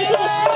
Yeah.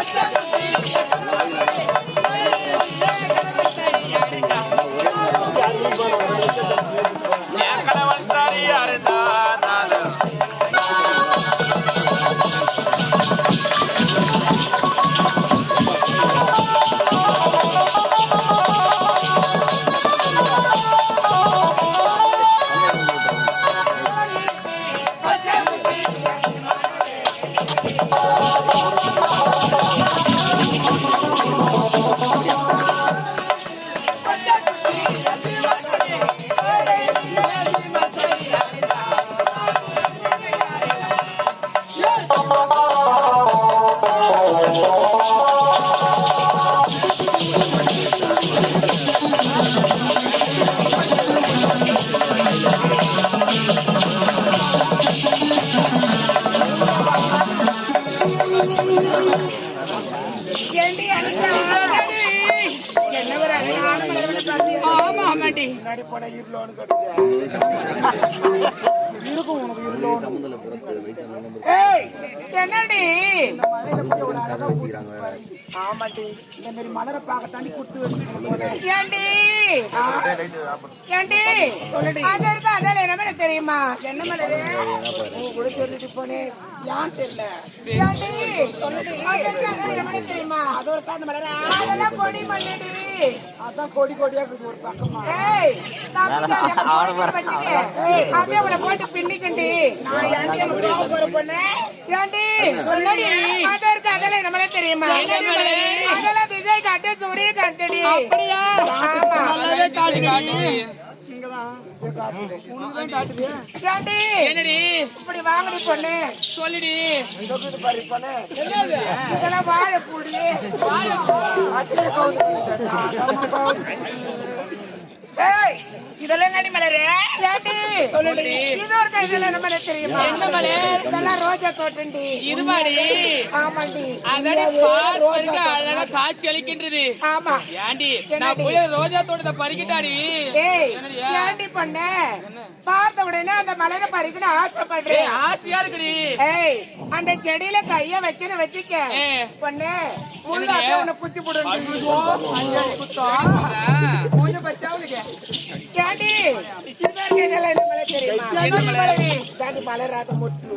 என் கணவன் முன்னாடி போனா இருளோன்னு இருக்கும் உனக்கு ஏய் என்னடி. ஆமாட்டி இந்த மாதிரி மலரை பார்க்க தாண்டி குத்து போனேன் ஏண்டி? ஏண்டி? சொல்லுடி. அது இருக்கு? அதில் என்ன மேல தெரியுமா? என்ன மலரு உங்க கூட சொல்லிட்டு போனேன் ஏன் தெரியல? ஏண்டி? சொல்லுடி. அது இருக்கு? அதில் என்ன மேல தெரியுமா? அது ஒரு காரணம் மலரா அதெல்லாம் மல்லடி அதான் கொடி கொடியா இருக்குது ஒரு பக்கமா. ஏய் அப்படியே போட்டு பின்னிக்கண்டி ஏண்டி சொல்லடி அது இருக்கு அதில் என்ன மேல தெரியுமா? அதெல்லாம் விஜய் காட்டு சூரிய காத்தடி அப்படியா? என்னடி? இப்படி வாங்கடி பொண்ணு. சொல்லுடி. இதெல்லாம் வாழைப்பூடி ஏய் இதெல்லாம் நடி மலரு? ஏண்டி? சொல்லுடி. இது ஒரு கையில என்ன மலர் தெரியுமா? என்ன மலர்? இதெல்லாம் ரோஜா தோட்டண்டி. இருபாடி ஆமாண்டி. அதடி பார்ப்பதற்கு அழகா காட்சி அளிக்கின்றது ஆமா. ஏண்டி? நான் போய் ரோஜா தோட்டத்தை பறிக்கிட்டாடி. ஏய்? ஏண்டி பண்ண? பார்த்த உடனே அந்த மலரை பறிக்கணும் ஆசைப்படுறேன் ஆசையா இருக்குடி. ஏய் அந்த செடியில கைய வச்சுன்னு வச்சுக்க. பொண்ணு உள்ள குத்தி போடுங்க கையில என்ன மலர் தெரியுமா? தாண்டி மலராத மொட்டு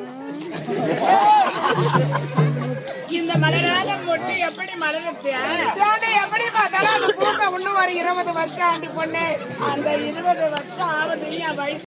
இந்த மலராத மொட்டு எப்படி ஏண்டி எப்படி பார்த்தாலும் பூக்க இன்னும் ஒரு இருபது வருஷம் ஆண்டி பொண்ணு அந்த இருபது வருஷம் ஆகுது என் வயசு